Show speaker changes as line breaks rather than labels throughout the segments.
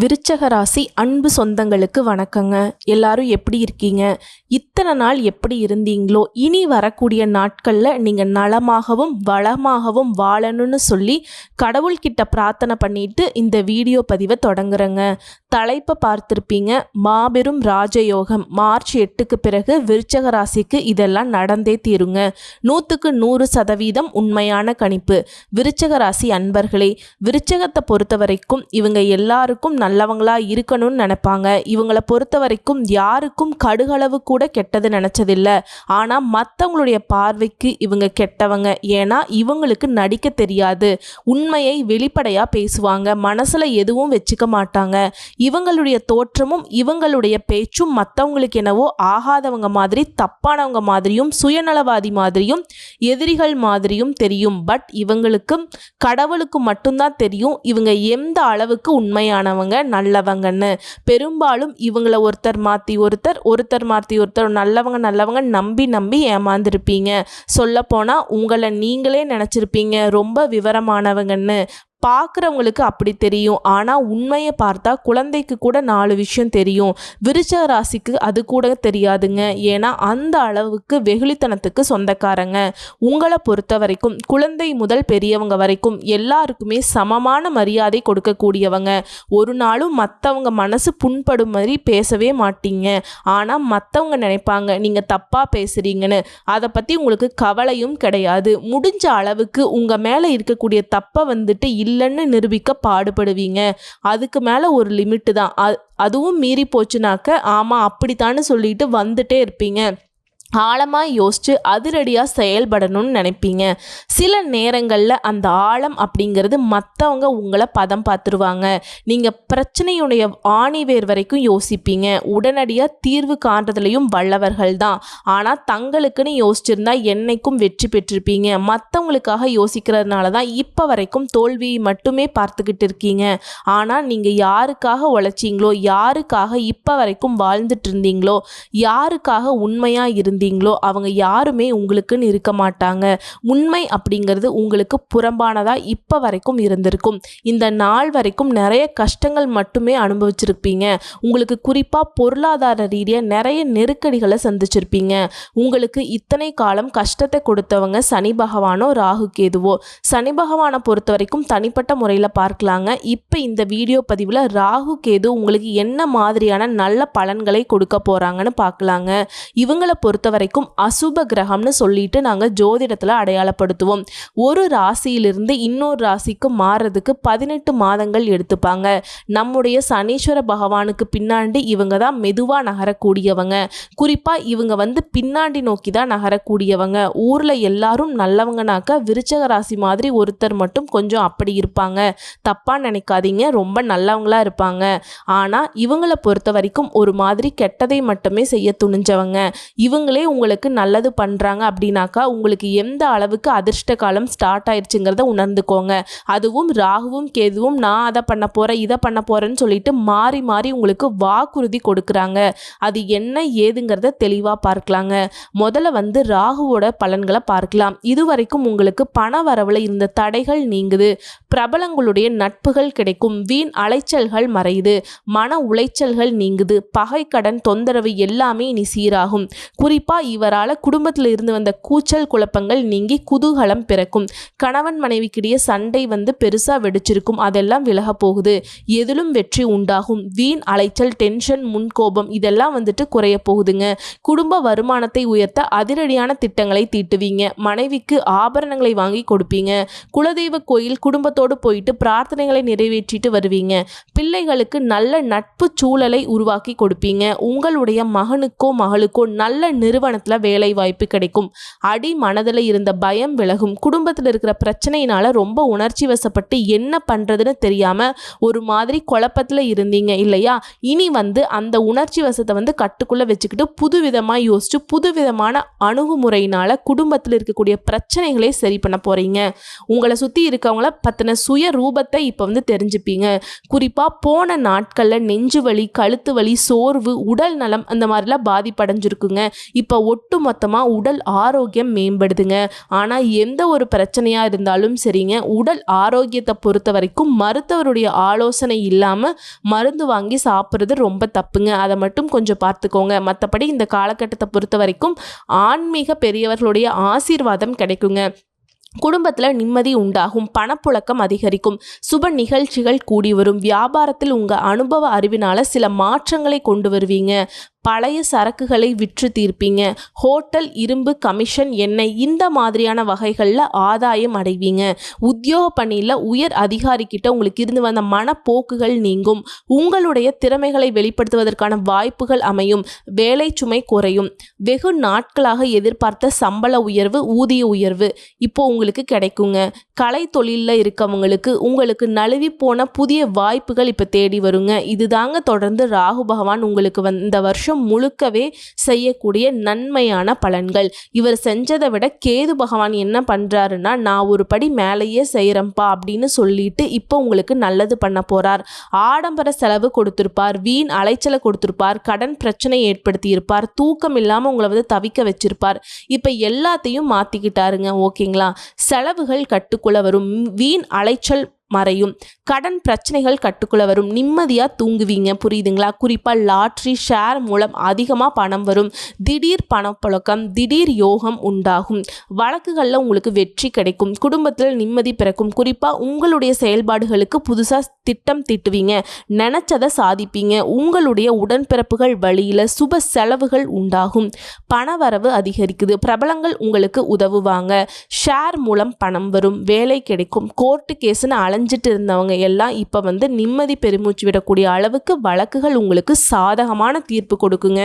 விருச்சக ராசி அன்பு சொந்தங்களுக்கு வணக்கங்க. எல்லாரும் எப்படி இருக்கீங்க? இத்தனை நாள் எப்படி இருந்தீங்களோ இனி வரக்கூடிய நாட்களில் நீங்கள் நலமாகவும் வளமாகவும் வாழணும்னு சொல்லி கடவுள்கிட்ட பிரார்த்தனை பண்ணிட்டு இந்த வீடியோ பதிவை தொடங்குறேங்க. தலைப்பை பார்த்துருப்பீங்க. மாபெரும் ராஜயோகம். மார்ச் எட்டுக்கு பிறகு விருச்சக ராசிக்கு இதெல்லாம் நடந்தே தீருங்க. நூற்றுக்கு நூறு சதவீதம் உண்மையான கணிப்பு. விருச்சக ராசி அன்பர்களே விருச்சகத்தை பொறுத்த வரைக்கும் இவங்க எல்லாருக்கும் நல்லவங்களா இருக்கணும்னு நினைப்பாங்க. இவங்கள பொறுத்த வரைக்கும் யாருக்கும் கடுகளவு கூட கெட்டது நினச்சதில்ல. ஆனால் மற்றவங்களுடைய பார்வைக்கு இவங்க கெட்டவங்க. ஏன்னா இவங்களுக்கு நடிக்க தெரியாது. உண்மையை வெளிப்படையாக பேசுவாங்க. மனசில் எதுவும் வச்சுக்க மாட்டாங்க. இவங்களுடைய தோற்றமும் இவங்களுடைய பேச்சும் மற்றவங்களுக்கு என்னவோ ஆகாதவங்க மாதிரி தப்பானவங்க மாதிரியும் சுயநலவாதி மாதிரியும் எதிரிகள் மாதிரியும் தெரியும். பட் இவங்களுக்கு கடவுளுக்கு மட்டும்தான் தெரியும். இவங்க எந்த அளவுக்கு உண்மையானவங்க நல்லவங்கன்னு. பெரும்பாலும் இவங்கள ஒருத்தர் மாற்றி ஒருத்தர் ஒருத்தர் மாற்றி ஒருத்தர் நல்லவங்க நல்லவங்க நம்பி நம்பி ஏமாந்துருப்பீங்க. சொல்லப்போனால் உங்களை நீங்களே நினச்சிருப்பீங்க. ரொம்ப விவரமானவங்கன்னு. பார்க்குறவங்களுக்கு அப்படி தெரியும். ஆனால் உண்மையை பார்த்தா குழந்தைக்கு கூட நாலு விஷயம் தெரியும். விருச்ச ராசிக்கு அது கூட தெரியாதுங்க. ஏன்னா அந்த அளவுக்கு வெகுளித்தனத்துக்கு சொந்தக்காரங்க. உங்களை பொறுத்த வரைக்கும் குழந்தை முதல் பெரியவங்க வரைக்கும் எல்லாருக்குமே சமமான மரியாதை கொடுக்கக்கூடியவங்க. ஒரு நாளும் மற்றவங்க மனசு புண்படும் மாதிரி பேசவே மாட்டீங்க. ஆனால் மற்றவங்க நினைப்பாங்க நீங்கள் தப்பாக பேசுகிறீங்கன்னு அதை பற்றி உங்களுக்கு கவலையும் கிடையாது. முடிஞ்ச அளவுக்கு உங்கள் மேலே இருக்கக்கூடிய தப்பை வந்துட்டு இல்லைன்னு நிரூபிக்க பாடுபடுவீங்க. அதுக்கு மேலே ஒரு லிமிட்டு தான். அதுவும் மீறி போச்சுனாக்க ஆமாம் அப்படித்தான்னு சொல்லிட்டு வந்துட்டே இருப்பீங்க. ஆழமாக யோசித்து அதிரடியாக செயல்படணும்னு நினைப்பீங்க. சில நேரங்களில் அந்த ஆழம் அப்படிங்கிறது மற்றவங்க உங்களை பதம் பார்த்துருவாங்க நீங்கள் பிரச்சனையுடைய ஆணிவேர் வரைக்கும் யோசிப்பீங்க. உடனடியாக தீர்வு காண்றதுலையும் வல்லவர்கள் தான். ஆனால் தங்களுக்குன்னு யோசிச்சிருந்தா என்னைக்கும் வெற்றி பெற்றிருப்பீங்க. மற்றவங்களுக்காக யோசிக்கிறதுனால தான் இப்போ வரைக்கும் தோல்வியை மட்டுமே பார்த்துக்கிட்டு இருக்கீங்க. ஆனால் நீங்கள் யாருக்காக உழைச்சிங்களோ யாருக்காக இப்போ வரைக்கும் வாழ்ந்துட்டு இருந்தீங்களோ யாருக்காக உண்மையாக இருந்தீங்களோ அவங்க யாருமே உங்களுக்குன்னு இருக்க மாட்டாங்க. உண்மை அப்படிங்கிறது உங்களுக்கு புறம்பானதாக இப்போ வரைக்கும் இருந்திருக்கும். இந்த நாள் வரைக்கும் நிறைய கஷ்டங்கள் மட்டுமே அனுபவிச்சிருப்பீங்க. உங்களுக்கு குறிப்பாக பொருளாதார ரீதியாக நிறைய நெருக்கடிகளை சந்திச்சிருப்பீங்க. உங்களுக்கு இத்தனை காலம் கஷ்டத்தை கொடுத்தவங்க சனி பகவானோ ராகு கேதுவோ. சனி பகவானை பொறுத்த வரைக்கும் தனிப்பட்ட முறையில் பார்க்கலாங்க. இப்போ இந்த வீடியோ பதிவில் ராகு கேது உங்களுக்கு என்ன மாதிரியான நல்ல பலன்களை கொடுக்க போகிறாங்கன்னு பார்க்கலாங்க. இவங்களை பொறுத்த பொறுத்த வரைக்கும் அசுப கிரகம்னு சொல்லிட்டு நாங்கள் ஜோதிடத்தில் அடையாளப்படுத்துவோம். ஒரு ராசியிலிருந்து இன்னொரு ராசிக்கு மாறுறதுக்கு பதினெட்டு மாதங்கள் எடுத்துப்பாங்க. நம்முடைய சனீஸ்வர பகவானுக்கு பின்னாடி இவங்க தான் மெதுவாக நகரக்கூடியவங்க. குறிப்பாக இவங்க வந்து பின்னாடி நோக்கி தான் நகரக்கூடியவங்க. ஊரில் எல்லாரும் நல்லவங்கனாக்க விருச்சக ராசி மாதிரி ஒருத்தர் மட்டும் கொஞ்சம் அப்படி இருப்பாங்க. தப்பாக நினைக்காதீங்க ரொம்ப நல்லவங்களா இருப்பாங்க. ஆனால் இவங்களை பொறுத்த வரைக்கும் ஒரு மாதிரி கெட்டதை மட்டுமே செய்ய துணிஞ்சவங்க. இவங்களே உங்களுக்கு நல்லது பண்ணுறாங்க அப்படின்னாக்கா உங்களுக்கு எந்த அளவுக்கு அதிர்ஷ்ட காலம் ஸ்டார்ட் ஆயிடுச்சுங்கிறத உணர்ந்துக்கோங்க. அதுவும் ராகுவும் கேதுவும் நான் அதை பண்ண போகிறேன் இதை பண்ண போகிறேன்னு சொல்லிட்டு மாறி மாறி உங்களுக்கு வாக்குறுதி கொடுக்குறாங்க. அது என்ன ஏதுங்கிறத தெளிவாக பார்க்கலாங்க. முதல்ல வந்து ராகுவோட பலன்களை பார்க்கலாம். இதுவரைக்கும் உங்களுக்கு பண வரவில் இருந்த தடைகள் நீங்குது. பிரபலங்களுடைய நட்புகள் கிடைக்கும். வீண் அலைச்சல்கள் மறையுது. மன உளைச்சல்கள் நீங்குது. பகை கடன் தொந்தரவு எல்லாமே இனி சீராகும். குறிப்பாக இவரால் குடும்பத்தில் இருந்து வந்த கூச்சல் குழப்பங்கள் நீங்கி குதூகலம் பிறக்கும். கணவன் மனைவிக்கிடையே சண்டை வந்து பெருசாக வெடிச்சிருக்கும். அதெல்லாம் விலக போகுது. எதிலும் வெற்றி உண்டாகும். வீண் அலைச்சல் டென்ஷன் முன்கோபம் இதெல்லாம் வந்துட்டு குறைய போகுதுங்க. குடும்ப வருமானத்தை உயர்த்த அதிரடியான திட்டங்களை தீட்டுவீங்க. மனைவிக்கு ஆபரணங்களை வாங்கி கொடுப்பீங்க. குலதெய்வ கோயில் குடும்பத்தோடு போயிட்டு பிரார்த்தனைகளை நிறைவேற்றிட்டு வருவீங்க. பிள்ளைகளுக்கு நல்ல நட்பு சூழலை உருவாக்கி கொடுப்பீங்க. உங்களுடைய மகனுக்கோ மகளுக்கோ நல்ல நிறுவனத்தில் வேலை வாய்ப்பு கிடைக்கும். அடி மனதில் இருந்த பயம் விலகும். குடும்பத்தில் இருக்கிற பிரச்சனையினால ரொம்ப உணர்ச்சி வசப்பட்டு என்ன பண்ணுறதுன்னு தெரியாமல் ஒரு மாதிரி குழப்பத்தில் இருந்தீங்க இல்லையா? இனி வந்து அந்த உணர்ச்சி வசத்தை வந்து கட்டுக்குள்ளே வச்சுக்கிட்டு புதுவிதமாக யோசிச்சு புதுவிதமான அணுகுமுறையினால குடும்பத்தில் இருக்கக்கூடிய பிரச்சனைகளை சரி பண்ண போகிறீங்க உங்களை சுற்றி இருக்கவங்கள பற்றின சுய ரூபத்தை இப்போ வந்து தெரிஞ்சுப்பீங்க. குறிப்பாக போன நாட்களில் நெஞ்சு வலி கழுத்து வலி சோர்வு உடல் நலம் அந்த மாதிரிலாம் பாதிப்படைஞ்சிருக்குங்க. இப்போ ஒட்டு மொத்தமாக உடல் ஆரோக்கியம் மேம்படுதுங்க. ஆனால் எந்த ஒரு பிரச்சனையாக இருந்தாலும் சரிங்க உடல் ஆரோக்கியத்தை பொறுத்த வரைக்கும் மருத்துவருடைய ஆலோசனை இல்லாமல் மருந்து வாங்கி சாப்பிட்றது ரொம்ப தப்புங்க. அதை மட்டும் கொஞ்சம் பார்த்துக்கோங்க. மற்றபடி இந்த காலகட்டத்தை பொறுத்த வரைக்கும் ஆன்மீக பெரியவர்களுடைய ஆசீர்வாதம் கிடைக்குங்க. குடும்பத்தில் நிம்மதி உண்டாகும் பணப்புழக்கம் அதிகரிக்கும் சுப நிகழ்ச்சிகள் கூடி வரும். வியாபாரத்தில் உங்கள் அனுபவ அறிவினால் சில மாற்றங்களை கொண்டு வருவீங்க. பழைய சரக்குகளை விற்று தீர்ப்பீங்க. ஹோட்டல் இரும்பு கமிஷன் எண்ணெய் இந்த மாதிரியான வகைகளில் ஆதாயம் அடைவீங்க. உத்தியோக பணியில் உயர் அதிகாரிக்கிட்ட உங்களுக்கு இருந்து வந்த மனப்போக்குகள் நீங்கும். உங்களுடைய திறமைகளை வெளிப்படுத்துவதற்கான வாய்ப்புகள் அமையும். வேலை சுமை குறையும். வெகு நாட்களாக எதிர்பார்த்த சம்பள உயர்வு ஊதிய உயர்வு இப்போ உங்களுக்கு கிடைக்குங்க. கலை தொழிலில் இருக்கவங்களுக்கு உங்களுக்கு நழுவி போன புதிய வாய்ப்புகள் இப்போ தேடி வருங்க. இதுதாங்க தொடர்ந்து ராகு பகவான் உங்களுக்கு வந்த வருஷம் முழுக்கவே செய்யக்கூடிய நன்மையான பலன்கள். இவர் செஞ்சதை விட கேது பகவான் என்ன பண்ணுறாருன்னா நான் ஒரு படி மேலேயே செய்கிறேன்ப்பா அப்படின்னு சொல்லிட்டு இப்போ உங்களுக்கு நல்லது பண்ண போகிறார் ஆடம்பர செலவு கொடுத்துருப்பார் வீண் அலைச்சலை கொடுத்துருப்பார் கடன் பிரச்சனை ஏற்படுத்தியிருப்பார் தூக்கம் இல்லாமல் உங்களை வந்து தவிக்க வச்சிருப்பார். இப்போ எல்லாத்தையும் மாற்றிக்கிட்டாருங்க ஓகேங்களா? செலவுகள் கட்டுக்குள்ள வரும். வீண் அலைச்சல் மறையும். கடன் பிரச்சனைகள் கட்டுக்குள்ள வரும். நிம்மதியாக தூங்குவீங்க. புரியுதுங்களா? குறிப்பாக லாட்ரி ஷேர் மூலம் அதிகமாக பணம் வரும். திடீர் பணப்புழக்கம் திடீர் யோகம் உண்டாகும். வழக்குகளில் உங்களுக்கு வெற்றி கிடைக்கும். குடும்பத்தில் நிம்மதி பிறக்கும். குறிப்பாக உங்களுடைய செயல்பாடுகளுக்கு புதுசாக திட்டம் திட்டுவீங்க. நினச்சதை சாதிப்பீங்க. உங்களுடைய உடன்பிறப்புகள் வழியில் சுப செலவுகள் உண்டாகும். பணவரவு அதிகரிக்குது. பிரபலங்கள் உங்களுக்கு உதவுவாங்க. ஷேர் மூலம் பணம் வரும். வேலை கிடைக்கும். கோர்ட்டு கேஸ்னு அலைஞ்சிட்டு இருந்தவங்க எல்லாம் இப்போ வந்து நிம்மதி பெருமூச்சு விடக்கூடிய அளவுக்கு வழக்குகள் உங்களுக்கு சாதகமான தீர்ப்பு கொடுக்குங்க.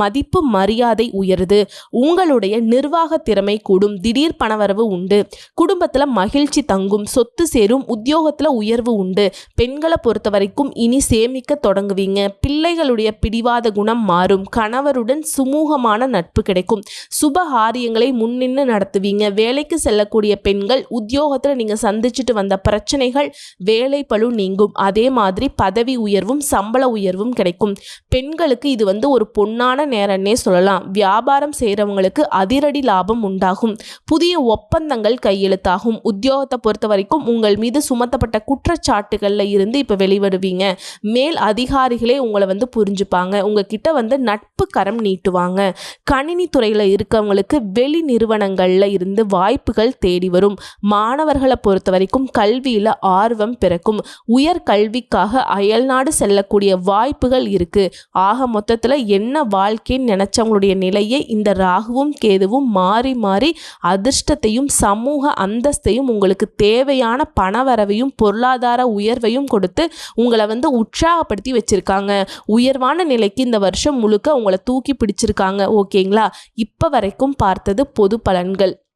மதிப்பு மரியாதை உயருது. உங்களுடைய நிர்வாக திறமை கூடும். திடீர் பணவரவு உண்டு. குடும்பத்தில் மகிழ்ச்சி தங்கும். சொத்து சேரும். உத்தியோகத்தில் உயர்வு உண்டு. பெண்களை பொறுத்த வரைக்கும் இனி சேமிக்க தொடங்குவீங்க. பிள்ளைகளுடைய பிடிவாத குணம் மாறும். கணவருடன் சுமூகமான நட்பு கிடைக்கும். சுபகாரியங்களை முன்னின்று நடத்துவீங்க. வேலைக்கு செல்லக்கூடிய பெண்கள் உத்தியோகத்தில் நீங்கள் சந்திச்சுட்டு வந்த பிரச்சனைகள் வேலை பளு நீங்கும். அதே மாதிரி பதவி உயர்வும் சம்பள உயர்வும் கிடைக்கும். பெண்களுக்கு இது வந்து ஒரு பொன்னான நேரம்னே சொல்லலாம். வியாபாரம் செய்கிறவங்களுக்கு அதிரடி லாபம் உண்டாகும். புதிய ஒப்பந்தங்கள் கையெழுத்தாகும். உத்தியோகத்தை பொறுத்த வரைக்கும் உங்கள் மீது சுமத்தப்பட்ட குற்றச்சாட்டுகளில் இருந்து இப்போ வெளிவருவீங்க. மேல் அதிகாரிகளே உங்களை வந்து புரிஞ்சுப்பாங்க. உங்ககிட்ட வந்து நட்பு கரம் நீட்டுவாங்க. கணினி துறையில் இருக்கவங்களுக்கு வெளி நிறுவனங்களில் இருந்து வாய்ப்புகள் தேடி வரும். மாணவர்களை பொறுத்த வரைக்கும் கல்வியில் ஆர்வம் பிறக்கும். உயர் கல்விக்காக அயல்நாடு செல்லக்கூடிய வாய்ப்புகள் இருக்கு. ஆக மொத்தத்தில் என்ன வாழ்க்கைன்னு நினச்சவங்களுடைய நிலையை இந்த ராகுவும் கேதுவும் மாறி மாறி அதிர்ஷ்டத்தையும் சமூக அந்தஸ்தையும் உங்களுக்கு தேவையான பணவரவையும் பொருளாதார உயர்வையும் கொடுத்து உங்களை வந்து உற்சாகப்படுத்தி வச்சிருக்காங்க. உயர்வான நிலைக்கு இந்த வருஷம் முழுக்க உங்களை தூக்கி பிடிச்சிருக்காங்க. ஓகேங்களா? இப்போ வரைக்கும் பார்த்தது பொது பலன்கள்.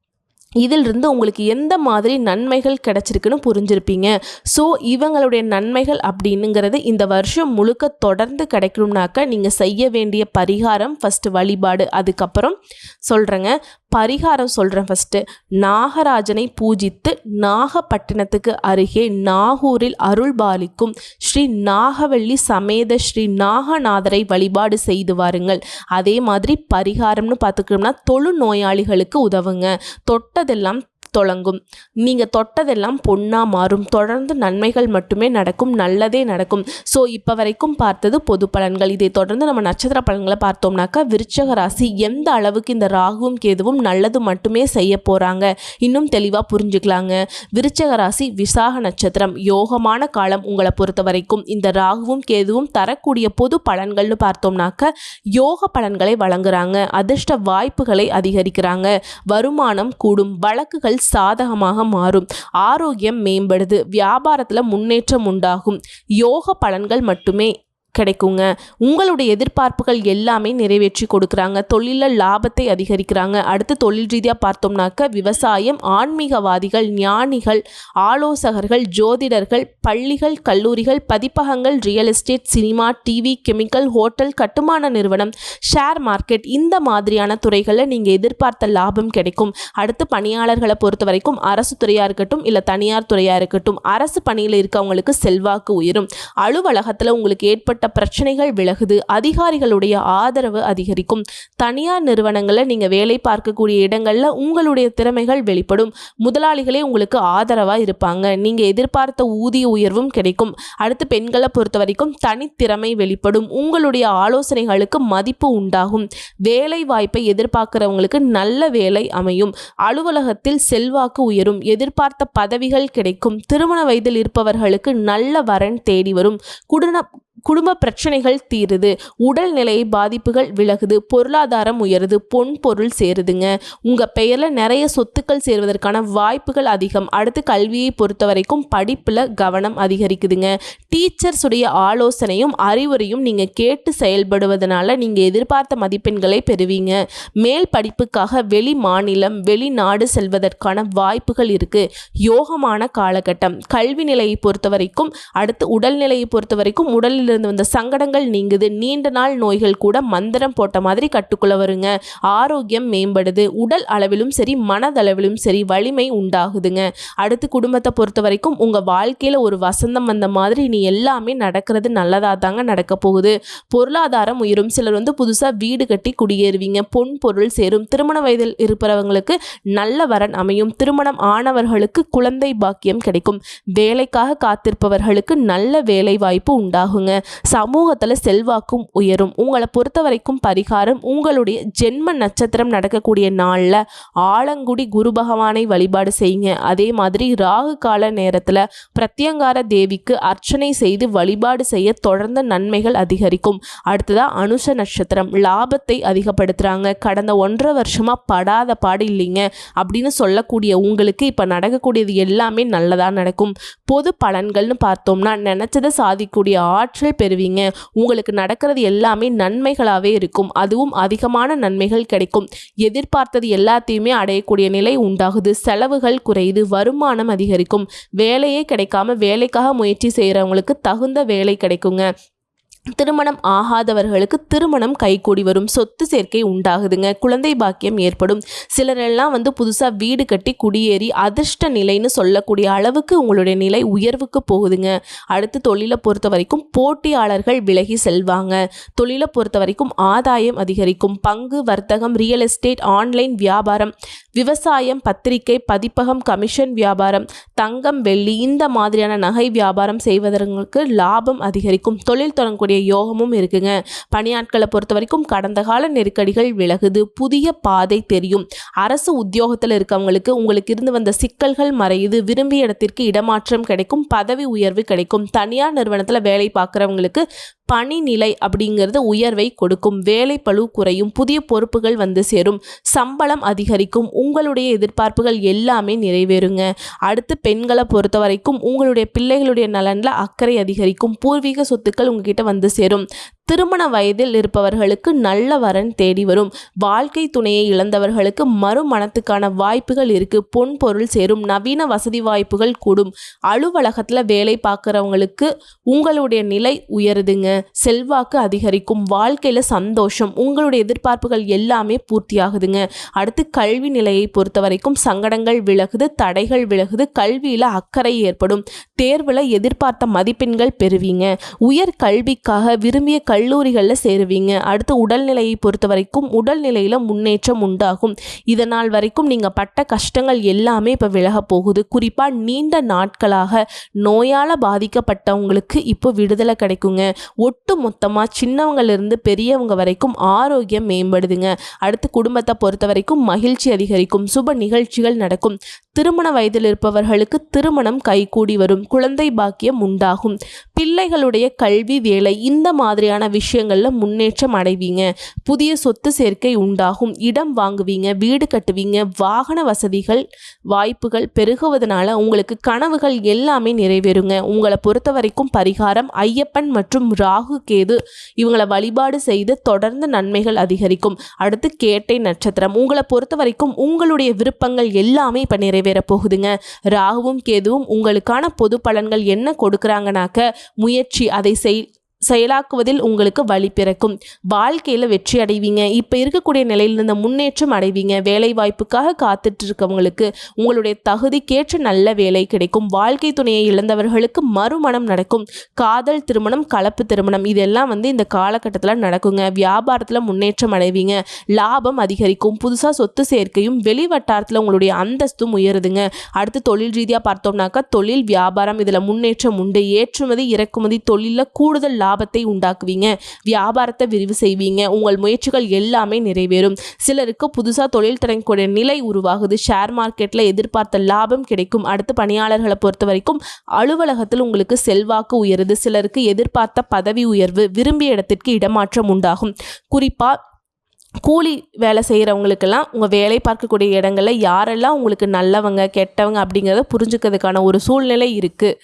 இதிலிருந்து உங்களுக்கு எந்த மாதிரி நன்மைகள் கிடைச்சிருக்குன்னு புரிஞ்சிருப்பீங்க. ஸோ இவங்களுடைய நன்மைகள் அப்படின்னுங்கிறது இந்த வருஷம் முழுக்க தொடர்ந்து கிடைக்கணும்னாக்க நீங்கள் செய்ய வேண்டிய பரிகாரம் ஃபஸ்ட்டு வழிபாடு அதுக்கப்புறம் சொல்கிறேங்க பரிகாரம் சொல்கிறேன் ஃபஸ்ட்டு நாகராஜனை பூஜித்து நாகப்பட்டினத்துக்கு அருகே நாகூரில் அருள் பாலிக்கும் ஸ்ரீ நாகவள்ளி சமேத ஸ்ரீ நாகநாதரை வழிபாடு செய்து வாருங்கள். அதே மாதிரி பரிகாரம்னு பார்த்துக்கிட்டோம்னா தொழு நோயாளிகளுக்கு உதவுங்க. தொட்டதெல்லாம் தொடங்கும். நீங்கள் தொட்டதெல்லாம் பொன்னாக மாறும். தொடர்ந்து நன்மைகள் மட்டுமே நடக்கும். நல்லதே நடக்கும். ஸோ இப்போ வரைக்கும் பார்த்தது பொது பலன்கள். இதை தொடர்ந்து நம்ம நட்சத்திர பலன்களை பார்த்தோம்னாக்கா விருச்சக ராசி எந்த அளவுக்கு இந்த ராகுவும் கேதுவும் நல்லது மட்டுமே செய்ய போகிறாங்க இன்னும் தெளிவாக புரிஞ்சுக்கலாங்க. விருச்சக ராசி விசாக நட்சத்திரம். யோகமான காலம் உங்களை பொறுத்த வரைக்கும். இந்த ராகுவும் கேதுவும் தரக்கூடிய பொது பலன்கள்னு பார்த்தோம்னாக்க யோக பலன்களை வழங்குறாங்க. அதிர்ஷ்ட வாய்ப்புகளை அதிகரிக்கிறாங்க. வருமானம் கூடும். வழக்குகள் சாதகமாக மாறும். ஆரோக்கியம் மேம்படுது. வியாபாரத்தில் முன்னேற்றம் உண்டாகும். யோக பலன்கள் மட்டுமே கிடைக்குங்க. உங்களுடைய எதிர்பார்ப்புகள் எல்லாமே நிறைவேற்றி கொடுக்குறாங்க. தொழிலில் லாபத்தை அதிகரிக்கிறாங்க. அடுத்து தொழில் ரீதியாக பார்த்தோம்னாக்க விவசாயம் ஆன்மீகவாதிகள் ஞானிகள் ஆலோசகர்கள் ஜோதிடர்கள் பள்ளிகள் கல்லூரிகள் பதிப்பகங்கள் real estate cinema TV chemical hotel கட்டுமான நிறுவனம் ஷேர் மார்க்கெட் இந்த மாதிரியான துறைகளில் நீங்கள் எதிர்பார்த்த லாபம் கிடைக்கும். அடுத்து பணியாளர்களை பொறுத்த வரைக்கும் அரசு துறையாக இருக்கட்டும் இல்லை தனியார் துறையாக இருக்கட்டும் அரசு பணியில் இருக்கவங்களுக்கு செல்வாக்கு உயரும். அலுவலகத்தில் உங்களுக்கு ஏற்பட்ட ஏற்பட்ட பிரச்சனைகள் விலகுது அதிகாரிகளுடைய ஆதரவு அதிகரிக்கும். தனியார் நிறுவனங்களில் நீங்கள் வேலை பார்க்கக்கூடிய இடங்களில் உங்களுடைய திறமைகள் வெளிப்படும். முதலாளிகளே உங்களுக்கு ஆதரவாக இருப்பாங்க. நீங்கள் எதிர்பார்த்த ஊதிய உயர்வும் கிடைக்கும். அடுத்து பெண்களை பொறுத்த வரைக்கும் தனித்திறமை வெளிப்படும். உங்களுடைய ஆலோசனைகளுக்கு மதிப்பு உண்டாகும். வேலை வாய்ப்பை எதிர்பார்க்கிறவங்களுக்கு நல்ல வேலை அமையும். அலுவலகத்தில் செல்வாக்கு உயரும். எதிர்பார்த்த பதவிகள் கிடைக்கும். திருமண வயதில் இருப்பவர்களுக்கு நல்ல வரன் தேடி வரும். குடும்ப குடும்ப பிரச்சனைகள் தீருது உடல்நிலை பாதிப்புகள் விலகுது பொருளாதாரம் உயருது பொன் பொருள் சேருதுங்க. உங்கள் பெயரில் நிறைய சொத்துக்கள் சேருவதற்கான வாய்ப்புகள் அதிகம். அடுத்து கல்வியை பொறுத்த வரைக்கும் படிப்பில் கவனம் அதிகரிக்குதுங்க. டீச்சர்ஸுடைய ஆலோசனையும் அறிவுரையும் நீங்கள் கேட்டு செயல்படுவதனால நீங்கள் எதிர்பார்த்த மதிப்பெண்களை பெறுவீங்க. மேல் படிப்புக்காக வெளி மாநிலம் வெளிநாடு செல்வதற்கான வாய்ப்புகள் இருக்குது யோகமான காலகட்டம். கல்வி நிலையை பொறுத்த வரைக்கும் அடுத்து உடல்நிலையை பொறுத்த வரைக்கும் உடலில் இருந்து வந்த சங்கடங்கள் நீங்குது. நீண்ட நாள் நோய்கள் கூட மந்திரம் போட்ட மாதிரி கட்டுக்குள்ள வருங்க. ஆரோக்கியம் மேம்படுது. உடல் அளவிலும் சரி மனதளவிலும் சரி வலிமை உண்டாகுதுங்க. அடுத்து குடும்பத்தை பொறுத்த வரைக்கும் உங்கள் வாழ்க்கையில் ஒரு வசந்தம் வந்த மாதிரி நீ எல்லாமே நடக்கிறது நல்லதாக தாங்க நடக்க போகுது. பொருளாதாரம் உயரும். சிலர் வந்து புதுசாக வீடு கட்டி குடியேறுவீங்க. பொன் பொருள் சேரும். திருமண வயதில் இருப்பவங்களுக்கு நல்ல வரன் அமையும். திருமணம் ஆனவர்களுக்கு குழந்தை பாக்கியம் கிடைக்கும். வேலைக்காக காத்திருப்பவர்களுக்கு நல்ல வேலை வாய்ப்பு உண்டாகுங்க. சமூகத்தில் செல்வாக்கும் உயரும். உங்களை பொறுத்த வரைக்கும் பரிகாரம் உங்களுடைய ஜென்ம நட்சத்திரம் நடக்கக்கூடிய நாளில் ஆலங்குடி குரு பகவானை வழிபாடு செய்யுங்க. அதே மாதிரி ராகு கால நேரத்தில் பிரத்யங்கார தேவிக்கு அர்ச்சனை செய்து வழிபாடு செய்ய தொடர்ந்து நன்மைகள் அதிகரிக்கும். அடுத்ததாக அனுஷ நட்சத்திரம். லாபத்தை அதிகப்படுத்துகிறாங்க கடந்த ஒன்றரை வருஷமாக படாத பாடு இல்லைங்க. அப்படின்னு சொல்லக்கூடிய உங்களுக்கு இப்போ நடக்கக்கூடியது எல்லாமே நல்லதாக நடக்கும். பொது பலன்கள்னு பார்த்தோம்னா நினச்சதை சாதிக்கூடிய ஆற்றல் பெறுவீங்க. உங்களுக்கு நடக்கிறது எல்லாமே நன்மைகளாகவே இருக்கும். அதுவும் அதிகமான நன்மைகள் கிடைக்கும். எதிர்பார்த்தது எல்லாத்தையுமே அடையக்கூடிய நிலை உண்டாகுது. செலவுகள் குறையுது. வருமானம் அதிகரிக்கும். வேலையே கிடைக்காம வேலைக்காக முயற்சி செய்கிறவங்களுக்கு தகுந்த வேலை கிடைக்குங்க. திருமணம் ஆகாதவர்களுக்கு திருமணம் கைகூடி வரும் சொத்து சேர்க்கை உண்டாகுதுங்க. குழந்தை பாக்கியம் ஏற்படும். சிலரெல்லாம் வந்து புதுசாக வீடு கட்டி குடியேறி அதிர்ஷ்ட நிலைன்னு சொல்லக்கூடிய அளவுக்கு உங்களுடைய நிலை உயர்வுக்கு போகுதுங்க. அடுத்து தொழிலை பொறுத்த வரைக்கும் போட்டியாளர்கள் விலகி செல்வாங்க. தொழிலை பொறுத்த வரைக்கும் ஆதாயம் அதிகரிக்கும். பங்கு வர்த்தகம் ரியல் எஸ்டேட் ஆன்லைன் வியாபாரம் விவசாயம் பத்திரிகை பதிப்பகம் கமிஷன் வியாபாரம் தங்கம் வெள்ளி இந்த மாதிரியான நகை வியாபாரம் செய்வதற்கு லாபம் அதிகரிக்கும். தொழில் தொடங்கக்கூடிய யோகமும் இருக்குங்க. பணியாட்களை பொறுத்த வரைக்கும் கடந்த கால நெருக்கடிகள் விலகுது. புதிய பாதை தெரியும். அரசு உத்தியோகத்தில் இருக்கவங்களுக்கு உங்களுக்கு இருந்து வந்த சிக்கல்கள் மறையுது. விரும்பிய இடத்திற்கு இடமாற்றம் கிடைக்கும். பதவி உயர்வு கிடைக்கும். தனியார் நிறுவனத்தில் வேலை பார்க்குறவங்களுக்கு பணிநிலை அப்படிங்கிறது உயர்வை கொடுக்கும். வேலை பளு குறையும். புதிய பொறுப்புகள் வந்து சேரும். சம்பளம் அதிகரிக்கும். உங்களுடைய எதிர்பார்ப்புகள் எல்லாமே நிறைவேறுங்க. அடுத்து பெண்களை பொறுத்த வரைக்கும் உங்களுடைய பிள்ளைகளுடைய நலனில் அக்கறை அதிகரிக்கும். பூர்வீக சொத்துக்கள் உங்ககிட்ட வந்து சேரும். திருமண வயதில் இருப்பவர்களுக்கு நல்ல வரன் தேடி வரும். வாழ்க்கை துணையை இழந்தவர்களுக்கு மறுமணத்துக்கான வாய்ப்புகள் இருக்கு. பொன் பொருள் சேரும். நவீன வசதி வாய்ப்புகள் கூடும். அலுவலகத்தில் வேலை பார்க்குறவங்களுக்கு உங்களுடைய நிலை உயருதுங்க. செல்வாக்கு அதிகரிக்கும். வாழ்க்கையில் சந்தோஷம். உங்களுடைய எதிர்பார்ப்புகள் எல்லாமே பூர்த்தியாகுதுங்க. அடுத்து கல்வி நிலையை பொறுத்த வரைக்கும் சங்கடங்கள் விலகுது தடைகள் விலகுது கல்வியில் அக்கறை ஏற்படும். தேர்வில் எதிர்பார்த்த மதிப்பெண்கள் பெறுவீங்க. உயர் கல்விக்காக விரும்பிய கல்லூரிகளில் சேருவீங்க. அடுத்து உடல்நிலையை பொறுத்த வரைக்கும் உடல்நிலையில் முன்னேற்றம் உண்டாகும். இதனால் வரைக்கும் நீங்கள் பட்ட கஷ்டங்கள் எல்லாமே இப்போ விலக போகுது. குறிப்பாக நீண்ட நாட்களாக நோயால் பாதிக்கப்பட்டவங்களுக்கு இப்போ விடுதலை கிடைக்குங்க. ஒட்டு மொத்தமாக சின்னவங்கலேருந்து பெரியவங்க வரைக்கும் ஆரோக்கியம் மேம்படுதுங்க. அடுத்து குடும்பத்தை பொறுத்த வரைக்கும் மகிழ்ச்சி அதிகரிக்கும். சுப நிகழ்ச்சிகள் நடக்கும். திருமண வயதில் இருப்பவர்களுக்கு திருமணம் கைகூடி வரும் குழந்தை பாக்கியம் உண்டாகும். பிள்ளைகளுடைய கல்வி வேலை இந்த மாதிரியான விஷயங்களில் முன்னேற்றம் அடைவீங்க. புதிய சொத்து சேர்க்கை உண்டாகும். இடம் வாங்குவீங்க வீடு கட்டுவீங்க வாகன வசதிகள் வாய்ப்புகள் பெருகுவதனால உங்களுக்கு கனவுகள் எல்லாமே நிறைவேறுங்க. உங்களை பொறுத்த வரைக்கும் பரிகாரம் ஐயப்பன் மற்றும் ராகு கேது இவங்களை வழிபாடு செய்து தொடர்ந்து நன்மைகள் அதிகரிக்கும். அடுத்து கேட்டை நட்சத்திரம். உங்களை பொறுத்த வரைக்கும் உங்களுடைய விருப்பங்கள் எல்லாமே இப்போ நிறைவேற போகுதுங்க ராகுவும் கேதுவும் உங்களுக்கான பொது பலன்கள் என்ன கொடுக்குறாங்கனாக்க முயற்சி அதை செய் செயலாக்குவதில் உங்களுக்கு வழி பிறக்கும். வாழ்க்கையில் வெற்றி அடைவீங்க. இப்போ இருக்கக்கூடிய நிலையில் இருந்த முன்னேற்றம் அடைவீங்க. வேலை வாய்ப்புக்காக காத்துட்டு இருக்கவங்களுக்கு உங்களுடைய தகுதிக்கேற்ற நல்ல வேலை கிடைக்கும். வாழ்க்கை துணையை இழந்தவர்களுக்கு மறுமணம் நடக்கும். காதல் திருமணம் கலப்பு திருமணம் இதெல்லாம் வந்து இந்த காலகட்டத்தில் நடக்குங்க. வியாபாரத்தில் முன்னேற்றம் அடைவீங்க. லாபம் அதிகரிக்கும். புதுசாக சொத்து சேர்க்கையும் வெளி வட்டாரத்தில் உங்களுடைய அந்தஸ்தும் உயருதுங்க. அடுத்து தொழில் ரீதியாக பார்த்தோம்னாக்கா தொழில் வியாபாரம் இதில் முன்னேற்றம் உண்டு. ஏற்றுமதி இறக்குமதி தொழிலில் கூடுதல் லாபத்தை உண்டாக்குவீங்க. வியாபாரத்தை விரிவு செய்வீங்க. உங்கள் முயற்சிகள் எல்லாமே நிறைவேறும். சிலருக்கு புதுசாக தொழில் தொடங்கக்கூடிய நிலை உருவாகுது. ஷேர் மார்க்கெட்டில் எதிர்பார்த்த லாபம் கிடைக்கும். அடுத்து பணியாளர்களை பொறுத்த வரைக்கும் அலுவலகத்தில் உங்களுக்கு செல்வாக்கு உயருது. சிலருக்கு எதிர்பார்த்த பதவி உயர்வு விரும்பிய இடத்திற்கு இடமாற்றம் உண்டாகும். குறிப்பாக கூலி வேலை செய்கிறவங்களுக்கெல்லாம் உங்கள் வேலை பார்க்கக்கூடிய இடங்களில் யாரெல்லாம் உங்களுக்கு நல்லவங்க கெட்டவங்க அப்படிங்கிறத புரிஞ்சுக்கிறதுக்கான ஒரு சூழ்நிலை இருக்குது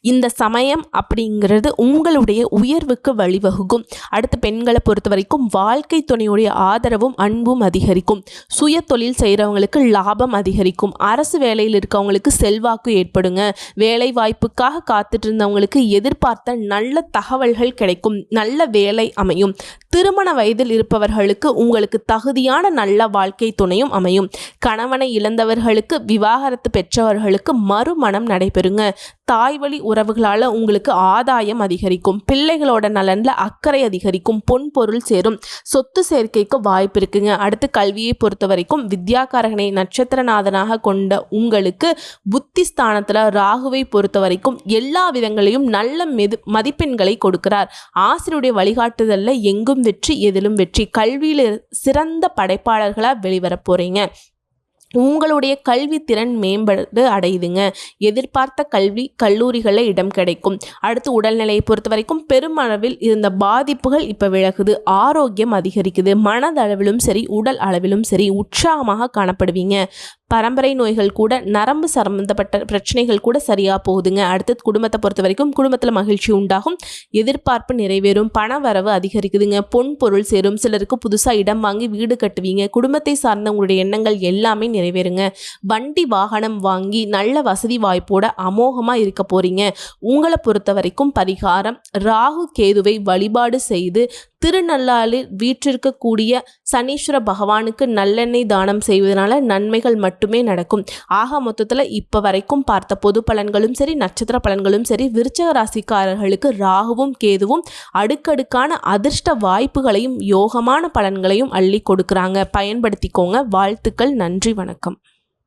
இந்த சமயம் அப்படிங்கிறது உங்களுடைய உயர்வுக்கு வழிவகுக்கும். அடுத்து பெண்களை பொறுத்த வரைக்கும் வாழ்க்கை துணையுடைய ஆதரவும் அன்பும் அதிகரிக்கும். சுய தொழில் செய்கிறவங்களுக்கு லாபம் அதிகரிக்கும். அரசு வேலையில் இருக்கவங்களுக்கு செல்வாக்கு ஏற்படுங்க. வேலை வாய்ப்புக்காக காத்துட்டு இருந்தவங்களுக்கு எதிர்பார்த்த நல்ல தகவல்கள் கிடைக்கும். நல்ல வேலை அமையும். திருமண வயதில் இருப்பவர்களுக்கு உங்களுக்கு தகுதியான நல்ல வாழ்க்கை துணையும் அமையும். கணவனை இழந்தவர்களுக்கு விவாகரத்து பெற்றவர்களுக்கு மறுமணம் நடைபெறுங்க. தாய் வழி உறவுகளால் உங்களுக்கு ஆதாயம் அதிகரிக்கும். பிள்ளைகளோட நலனில் அக்கறை அதிகரிக்கும். பொன் பொருள் சேரும். சொத்து சேர்க்கைக்கு வாய்ப்பு இருக்குங்க. அடுத்து கல்வியை பொறுத்த வரைக்கும் வித்யாகாரகனை நட்சத்திரநாதனாக கொண்ட உங்களுக்கு புத்தி ஸ்தானத்தில் ராகுவை பொறுத்த வரைக்கும் எல்லா விதங்களையும் நல்ல மெது மதிப்பெண்களை கொடுக்கிறார். ஆசிரியருடைய வழிகாட்டுதலில் எங்கும் வெற்றி எதிலும் வெற்றி. கல்வியில் சிறந்த படைப்பாளர்களாக வெளிவரப் போகிறீங்க உங்களுடைய கல்வி திறன் மேம்படு அடையுதுங்க. எதிர்பார்த்த கல்வி கல்லூரிகளில் இடம் கிடைக்கும். அடுத்து உடல்நிலையை பொறுத்த வரைக்கும் பெருமளவில் இருந்த பாதிப்புகள் இப்போ விலகுது. ஆரோக்கியம் அதிகரிக்குது. மனதளவிலும் சரி உடல் அளவிலும் சரி உற்சாகமாக காணப்படுவீங்க. பரம்பரை நோய்கள் கூட நரம்பு சம்பந்தப்பட்ட பிரச்சனைகள் கூட சரியாக போகுதுங்க. அடுத்தது குடும்பத்தை பொறுத்த வரைக்கும் குடும்பத்தில் மகிழ்ச்சி உண்டாகும். எதிர்பார்ப்பு நிறைவேறும். பண வரவு அதிகரிக்குதுங்க. பொன் பொருள் சேரும். சிலருக்கு புதுசாக இடம் வாங்கி வீடு கட்டுவீங்க. குடும்பத்தை சார்ந்த உங்களுடைய எண்ணங்கள் எல்லாமே நிறைவேறுங்க. வண்டி வாகனம் வாங்கி நல்ல வசதி வாய்ப்போட அமோகமாக இருக்க போகிறீங்க உங்களை பொறுத்த வரைக்கும் பரிகாரம் ராகு கேதுவை வழிபாடு செய்து திருநள்ளாளில் வீற்றிருக்கக்கூடிய சனீஸ்வர பகவானுக்கு நல்லெண்ணெய் தானம் செய்வதனால நன்மைகள் மட்டுமே நடக்கும். ஆக மொத்தத்தில் இப்போ வரைக்கும் பார்த்த பொது பலன்களும் சரி நட்சத்திர பலன்களும் சரி விருச்சக ராசிக்காரர்களுக்கு ராகுவும் கேதுவும் அடுக்கடுக்கான அதிர்ஷ்ட வாய்ப்புகளையும் யோகமான பலன்களையும் அள்ளி கொடுக்குறாங்க. பயன்படுத்திக்கோங்க. வாழ்த்துக்கள். நன்றி. வணக்கம்.